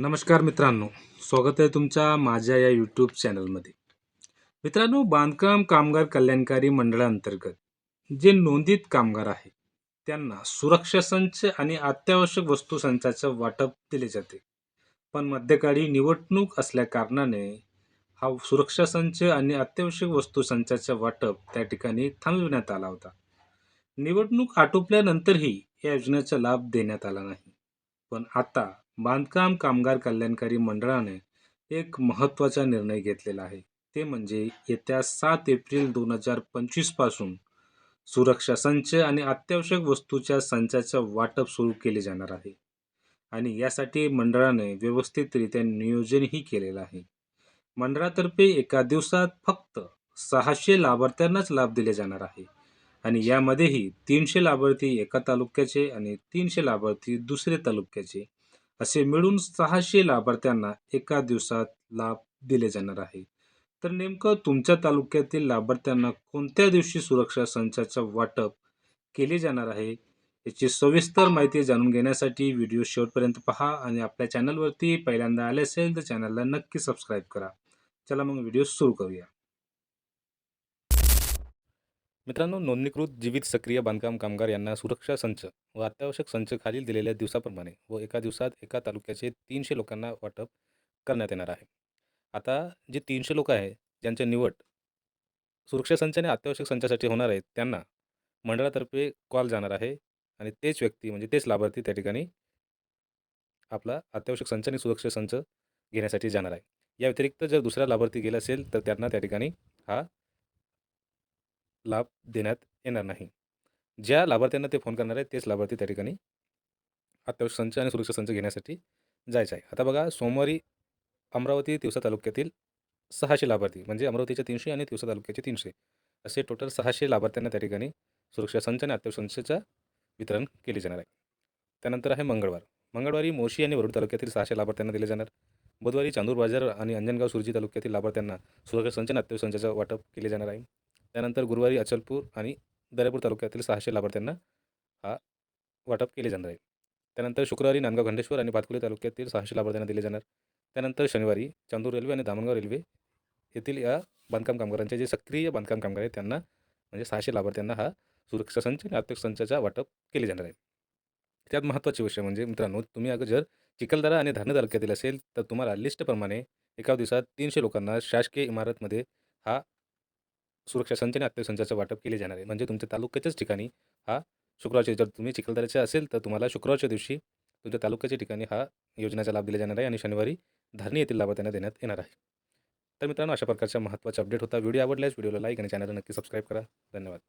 नमस्कार मित्रांनो स्वागत आहे तुमच्या माझ्या या यूट्यूब चॅनलमध्ये मित्रांनो बांधकाम कामगार कल्याणकारी मंडळाअंतर्गत जे नोंदित कामगार आहे त्यांना सुरक्षा संच आणि अत्यावश्यक वस्तू संचाचं वाटप दिले जाते. पण मध्यकाळी निवडणूक असल्या कारणाने हा सुरक्षा संच आणि अत्यावश्यक वस्तू संचाचं वाटप त्या ठिकाणी थांबविण्यात आला होता. निवडणूक आटोपल्यानंतरही या योजनेचा लाभ देण्यात आला नाही. पण आता बांधकाम कामगार कल्याणकारी मंडळाने एक महत्त्वाचा निर्णय घेतलेला आहे. ते म्हणजे येत्या सात एप्रिल दोन हजार पंचवीसपासून सुरक्षा संच आणि अत्यावश्यक वस्तूच्या संचाचं वाटप सुरू केले जाणार आहे. आणि यासाठी मंडळाने व्यवस्थितरित्या नियोजनही केलेलं आहे. मंडळातर्फे एका दिवसात फक्त सहाशे लाभार्थ्यांनाच लाभ दिले जाणार आहे. आणि यामध्येही तीनशे लाभार्थी एका तालुक्याचे आणि तीनशे लाभार्थी दुसरे तालुक्याचे असे मिळून सहाशे लाभार्थ्यांना एका दिवसात लाभ दिले जाणार आहे. तर नेमकं तुमच्या तालुक्यातील लाभार्थ्यांना कोणत्या दिवशी सुरक्षा संचाचं वाटप केले जाणार आहे याची सविस्तर माहिती जाणून घेण्यासाठी व्हिडिओ शेवटपर्यंत पहा आणि आपल्या चॅनलवरती पहिल्यांदा आले असेल तर चॅनलला नक्की सबस्क्राईब करा. चला मग व्हिडिओ सुरू करूया. मित्रांनो नोंदणीकृत जीवित सक्रिय बांधकाम कामगार यांना सुरक्षा संच व अत्यावश्यक संच खालील दिलेल्या दिवसाप्रमाणे व एका दिवसात एका तालुक्याचे तीनशे लोकांना वाटप करण्यात येणार आहे. आता जे तीनशे लोक आहे ज्यांच्या निवड सुरक्षा संच आणि अत्यावश्यक संचासाठी होणार आहेत त्यांना मंडळातर्फे कॉल जाणार आहे आणि तेच व्यक्ती म्हणजे तेच लाभार्थी त्या ठिकाणी आपला अत्यावश्यक संच आणि सुरक्षा संच घेण्यासाठी जाणार आहे. या व्यतिरिक्त जर दुसरा लाभार्थी गेला असेल तर त्यांना त्या ठिकाणी हा लाभ देण्यात येणार नाही. ज्या लाभार्थ्यांना ते फोन करणार आहे तेच लाभार्थी त्या ठिकाणी अत्यावश्यक संच आणि सुरक्षा संच घेण्यासाठी जायचं आहे. आता बघा सोमवारी अमरावती तिवसा तालुक्यातील सहाशे लाभार्थी म्हणजे अमरावतीचे तीनशे आणि तिवसा तालुक्याचे तीनशे असे टोटल सहाशे लाभार्थ्यांना त्या ठिकाणी सुरक्षा संच आणि अत्यावश्यक संचचं वितरण केले जाणार आहे. त्यानंतर आहे मंगळवार. मंगळवारी मोशी आणि वरुड तालुक्यातील सहाशे लाभार्थ्यांना दिले जाणार. बुधवारी चांदूर बाजार आणि अंजनगाव सुरजी तालुक्यातील लाभार्थ्यांना सुरक्षा संच आणि अत्यावश्यक संचाचं वाटप केले जाणार आहे. त्यानंतर गुरुवारी अचलपूर आणि दर्यापूर तालुक्यातील सहाशे लाभार्थ्यांना हा वाटप केले जाणार आहे. त्यानंतर शुक्रवारी नांदगाव खंडेश्वर आणि पातकुले तालुक्यातील सहाशे लाभार्थ्यांना दिले जाणार. त्यानंतर शनिवारी चांदूर रेल्वे आणि दामणगाव रेल्वे येथील या बांधकाम कामगारांचे जे सक्रिय बांधकाम कामगार आहेत त्यांना म्हणजे सहाशे लाभार्थ्यांना हा सुरक्षा संच आणि आर्थिक संचाचा वाटप केले जाणार आहे. त्यात महत्त्वाची विषय म्हणजे मित्रांनो तुम्ही अगं जर चिखलदरा आणि धान्य तालुक्यातील असेल तर तुम्हाला लिस्टप्रमाणे एका दिवसात तीनशे लोकांना शासकीय इमारतमध्ये हा सुरक्षा संच आणि वाटप केले जाणार आहे. म्हणजे तुमच्या तालुक्याच्याच ठिकाणी हा शुक्रवारच्या जर तुम्ही चिखलदऱ्याचे असेल तर तुम्हाला शुक्रवारच्या दिवशी तुमच्या तालुक्याच्या ठिकाणी हा योजनेचा लाभ दिला जाणार आहे आणि शनिवारी धारणी येथील लाभार्थ्यांना देण्यात येणार आहे. तर मित्रांनो अशा प्रकारच्या महत्त्वाचा अपडेट होता. व्हिडिओ आवडल्यास व्हिडिओला लाईक आणि चॅनलला नक्की सबस्क्राईब करा. धन्यवाद.